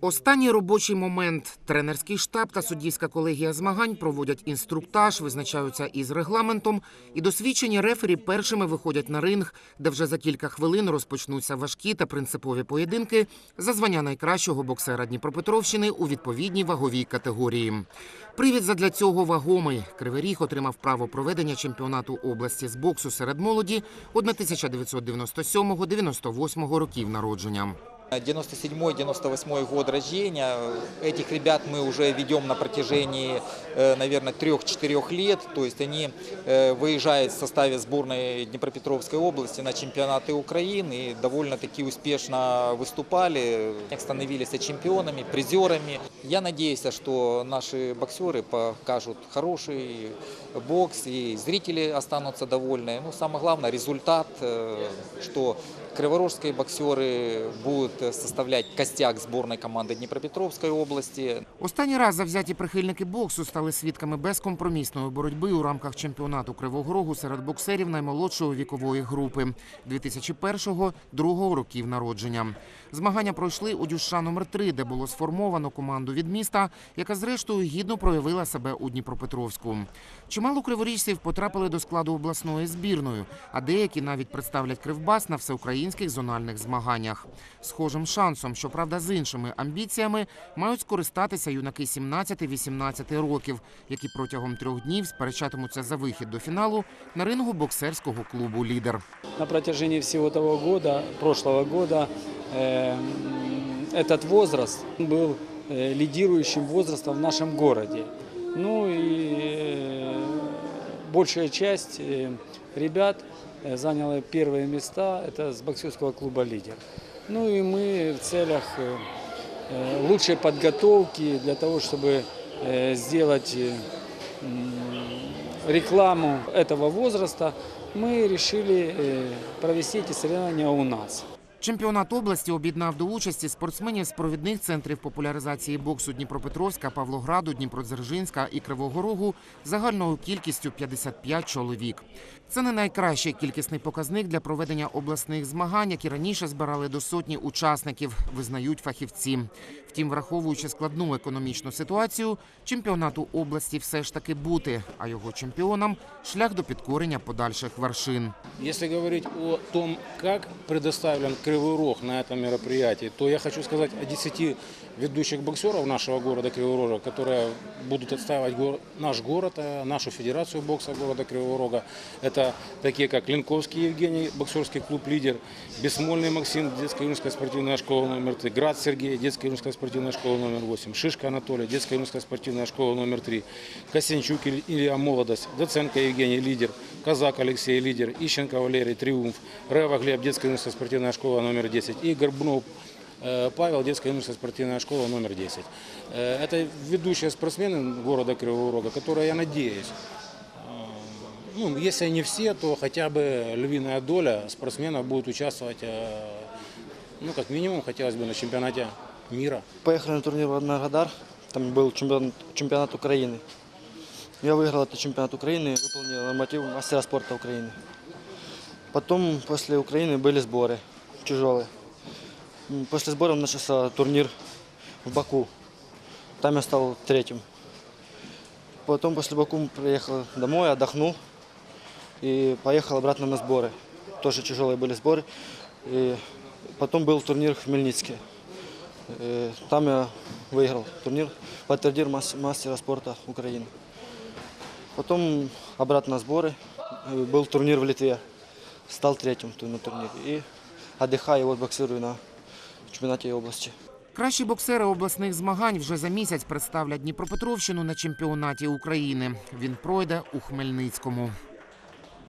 Останній робочий момент. Тренерський штаб та суддівська колегія змагань проводять інструктаж, визначаються із регламентом, і досвідчені рефері першими виходять на ринг, де вже за кілька хвилин розпочнуться важкі та принципові поєдинки за звання найкращого боксера Дніпропетровщини у відповідній ваговій категорії. Привід задля цього вагомий. Кривий Ріг отримав право проведення чемпіонату області з боксу серед молоді 1997-98 років народження. 97-98 год рождения. Этих ребят мы уже ведем на протяжении, э, наверное, 3-4 лет. То есть они э, выезжают в составе сборной Днепропетровской области на чемпионаты Украины и довольно-таки успешно выступали, становились чемпионами, призерами. Я надеюсь, что наши боксеры покажут хороший бокс и зрители останутся довольны. Ну, самое главное, результат, э, что Криворожские боксеры будут составлять костяк сборной команды Днепропетровской области. Останній раз завзяті прихильники боксу стали свідками безкомпромісної боротьби у рамках чемпіонату Кривого Рогу серед боксерів наймолодшої вікової групи 2001-2002 років народження. Змагання пройшли у Дюша номер 3 де було сформовано команду від міста, яка зрештою гідно проявила себе у Дніпропетровську. Чимало криворіжців потрапили до складу обласної збірної, а деякі навіть представлять Кривбас на всеукраїнських зональних змаганнях. Схожим шансом, щоправда, з іншими амбіціями, мають скористатися юнаки 17-18 років, які протягом трьох днів сперечатимуться за вихід до фіналу на рингу боксерського клубу Лідер. На протяжении всего того года, прошлого года, э, м, этот возраст был э, лидирующим возрастом в нашем городе. Ну и э, большая часть э, ребят э, заняла первые места, это с боксерского клуба «Лидер». Ну и мы в целях э, э, лучшей подготовки для того, чтобы э, сделать э, рекламу этого возраста, мы решили э, провести эти соревнования у нас. Чемпіонат області об'єднав до участі спортсменів з провідних центрів популяризації боксу Дніпропетровська, Павлограду, Дніпродзержинська і Кривого Рогу загальною кількістю 55 чоловік. Це не найкращий кількісний показник для проведення обласних змагань, які раніше збирали до сотні учасників, визнають фахівці. Втім, враховуючи складну економічну ситуацію, чемпіонату області все ж таки бути, а його чемпіонам шлях до підкорення подальших вершин. Если говорить о том, как предоставлен Кривой Рог на этом мероприятии, то я хочу сказать о 10 ведущих боксеров нашего города Кривого Рога, которые будут отстаивать гор- наш город, э, нашу федерацию бокса города Кривого Рога. Это такие, как Ленковский Евгений, боксерский клуб «Лидер», Бессмольный Максим, детская юношеская спортивная школа номер 3, Град Сергей, детская юношеская спортивная школа номер 8, Шишка Анатолий, детская юношеская спортивная школа номер 3, Косенчук Иль- Илья Молодость, Доценко Евгений, лидер, Казак Алексей, лидер, Ищенко Валерий, Триумф, Рева Глеб, детская юношеская спортивная школа номер 10 и Горбунов э, Павел, детская юношеская спортивная школа номер 10. Э, Это ведущие спортсмены города Кривого Рога, которые, я надеюсь, э, ну, если не все, то хотя бы львиная доля спортсменов будет участвовать, ну, как минимум, хотелось бы на чемпионате мира. Поехали на турнир в Энергодар, там был чемпион- чемпионат Украины. Я выиграл этот чемпионат Украины, выполнил норматив мастера спорта Украины. Потом после Украины были сборы тяжелые. М, После сборов начался турнир в Баку. Там я стал третьим. Потом после Баку приехал домой, отдохнул и поехал обратно на сборы. Тоже тяжелые были сборы. И потом был турнир в Хмельницке. Э, Там я выиграл турнир, подтвердил мас- мастера спорта Украины. Потом обратно на сборы. Э, Был турнир в Литве. Стал третьим ту- на турнире. И отдыхаю, вот боксирую на чемпионате области. Кращі боксери обласних змагань вже за місяць представлять Дніпропетровщину на чемпіонаті України. Він пройде у Хмельницькому.